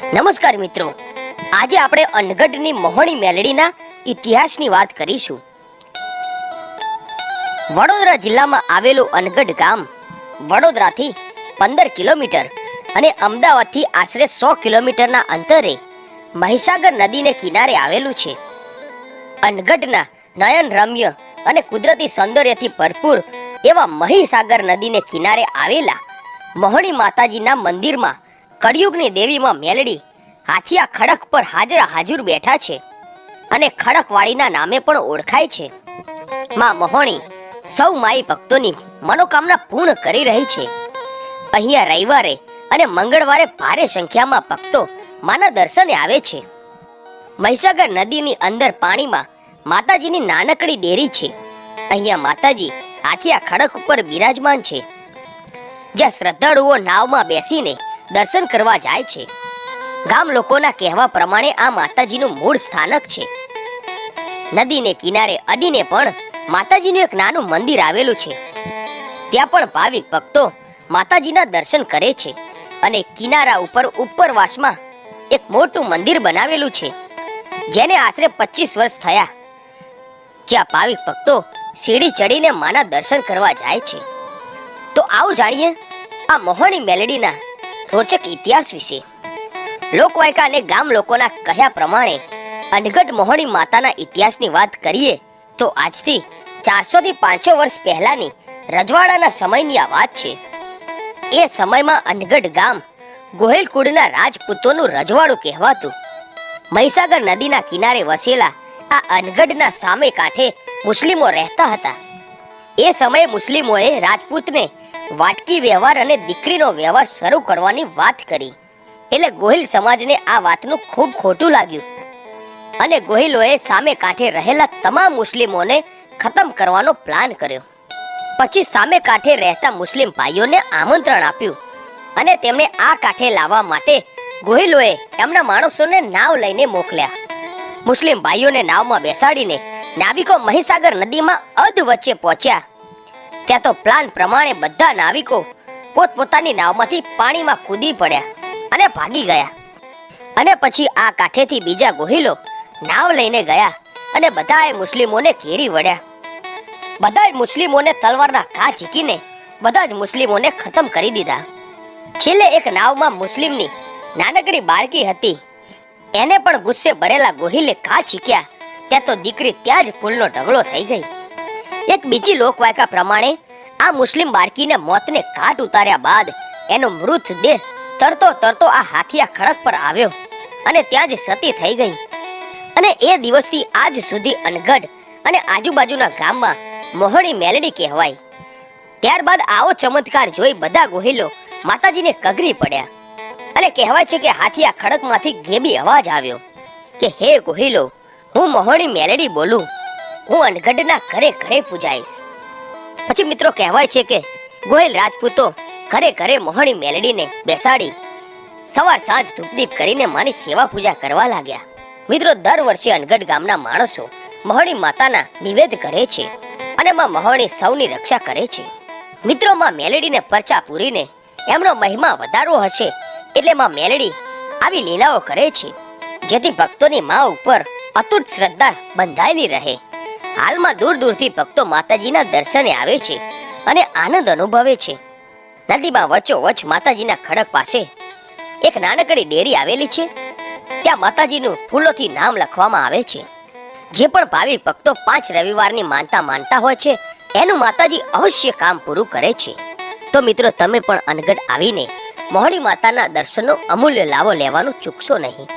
નમસ્કાર મિત્રો. આજે આપણે અનગઢની મહોણી મેલડીના ઇતિહાસની વાત કરીશું. વડોદરા જિલ્લામાં આવેલું અનગઢ ગામ વડોદરાથી પંદર કિલોમીટર અને અમદાવાદથી આશરે સો કિલોમીટરના અંતરે મહીસાગર નદીને કિનારે આવેલું છે. અનગઢના નયન રમ્ય અને કુદરતી સૌંદર્યથી ભરપૂર એવા મહીસાગર નદીને કિનારે આવેલા મહોણી માતાજીના મંદિરમાં કળિયુગની દેવીમાં મેલડી હાથિયા ખડક પર હાજરા હાજર બેઠા છે અને ખડકવાળીના નામે પણ ઓળખાય છે. માં મોહણી સૌ માઈ ભક્તોની મનોકામના પૂર્ણ કરી રહી છે. અહીંયા રવિવારે અને મંગળવારે ભારે સંખ્યામાં ભક્તો માના દર્શને આવે છે. મહીસાગર નદીની અંદર પાણીમાં માતાજીની નાનકડી ડેરી છે. અહીંયા માતાજી હાથિયા ખડક ઉપર બિરાજમાન છે. જ્યાં શ્રદ્ધાળુઓ નાવમાં બેસીને દર્શન કરવા જાય છે. ગામ લોકોના કહેવા પ્રમાણે આ માતાજીનું મૂળ સ્થાનક છે. નદીને કિનારે અડીને પણ માતાજીનું એક નાનું મંદિર આવેલું છે. ત્યાં પણ ભાવિક ભક્તો માતાજીના દર્શન કરે છે અને કિનારા ઉપર ઉપરવાસમાં એક મોટું મંદિર બનાવેલું છે, જેને આશરે પચીસ વર્ષ થયા. જ્યાં ભાવિક ભક્તો સીડી ચડીને માના દર્શન કરવા જાય છે. તો આવું જાણીએ, આ મોહણી મેલેડીના રોચક ઇતિહાસ વિશે. લોકવાયકા અને ગામ લોકોના કહ્યા પ્રમાણે અનગઢ મોહણી માતાના ઇતિહાસની વાત કરીએ તો આજથી ચારસો થી પાંચસો વર્ષ પહેલાની રજવાડાના સમયની આ વાત છે. એ સમયમાં અનગઢ ગામ ગોહિલકુડના રાજપૂતોનું રજવાડું કહેવાતું. મહીસાગર નદીના કિનારે વસેલા આ અનગઢના સામે કાંઠે મુસ્લિમો રહેતા હતા. એ સમયે મુસ્લિમોએ રાજપૂતને વાટકી વ્યવહાર અને દીકરીનો વ્યવહાર શરૂ કરવાની વાત કરી. એટલે ગોહિલ સમાજને આ વાતનું ખૂબ ખોટું લાગ્યું. અને ગોહિલોએ સામે કાંઠે રહેલા તમામ મુસ્લિમોને ખતમ કરવાનો પ્લાન કર્યો. પછી સામે કાંઠે રહેતા મુસ્લિમ ભાઈઓને આમંત્રણ આપ્યું અને તેમણે આ કાંઠે લાવવા માટે ગોહિલોએ એમના માણસોને નાવ લઈને મોકલ્યા. મુસ્લિમ ભાઈઓને નાવમાં બેસાડીને નાવિકો મહીસાગર નદીમાં અધ વચ્ચે પહોંચ્યા. ત્યાં તો પ્લાન પ્રમાણે બધા નાવિકો પોતપોતાની નાવમાંથી પાણીમાં કૂદી પડ્યા અને ભાગી ગયા. અને પછી આ કાંઠેથી બીજા ગોહિલો નાવ લઈને ગયા અને બધાએ મુસ્લિમોને ઘેરી વળ્યા. બધાય મુસ્લિમોને તલવારના ઘા ઝીકીને બધા જ મુસ્લિમોને ખતમ કરી દીધા. છેલ્લે એક નાવમાં મુસ્લિમની નાનકડી બાળકી હતી. એને પણ ગુસ્સે ભરેલા ગોહિલે ઘા ઝીક્યા ત્યાં તો દીકરી ત્યાં જ ફૂલનો ઢગલો થઈ ગઈ. એક બીજી લોકવાયકા પ્રમાણે આ મુસ્લિમ બાળકીને મોતને ઘાટ ઉતાર્યા બાદ એનો મૃતદેહ તરતો તરતો આ હાથિયા ખડક પર આવ્યો અને ત્યાં જ સતી થઈ ગઈ. અને એ દિવસથી આજ સુધી અનગઢ અને આજુબાજુના ગામમાં મોહણી મેલડી કહેવાય. ત્યારબાદ આવો ચમત્કાર જોઈ બધા ગોહિલો માતાજીને કગરી પડ્યા અને કહેવાય છે કે હાથિયા ખડકમાંથી ગેબી અવાજ આવ્યો કે, હે ગોહિલો, હું મોહણી મેલડી બોલું. હું અનગઢના ઘરે ઘરે પૂજાઈશ. પછી મિત્રો કહેવાય છે કે ગોહિલ રાજપૂતો ઘરે ઘરે મોહણી મેલડીને બેસાડી સવાર સાંજ ધૂપદીપ કરીને મારી સેવા પૂજા કરવા લાગ્યા. મિત્રો, દર વર્ષે અનગઢ ગામના માણસો મહોણી માતાના નિવેદ કરે છે અને માં મહોણી સૌની રક્ષા કરે છે. મિત્રો, માં મેલડીને પરચા પૂરીને એમનો મહિમા વધારો હશે એટલે માં મેલડી આવી લીલાઓ કરે છે, જેથી ભક્તોની માં ઉપર અતૂટ શ્રદ્ધા બંધાયેલી રહે. હાલમાં દૂર દૂરથી ભક્તો માતાજીના દર્શને આવે છે અને આનંદ અનુભવે છે. નદીમાં વચ્ચોવચ માતાજીના ખડક પાસે એક નાનકડી ડેરી આવેલી છે. ત્યાં માતાજીનું ફૂલોથી નામ લખવામાં આવે છે. જે પણ ભાવિક ભક્તો પાંચ રવિવારની માનતા માનતા હોય છે, એનું માતાજી અવશ્ય કામ પૂરું કરે છે. તો મિત્રો, તમે પણ અનગઢ આવીને મોહણી માતાના દર્શનનો અમૂલ્ય લાભો લેવાનું ચૂકશો નહીં.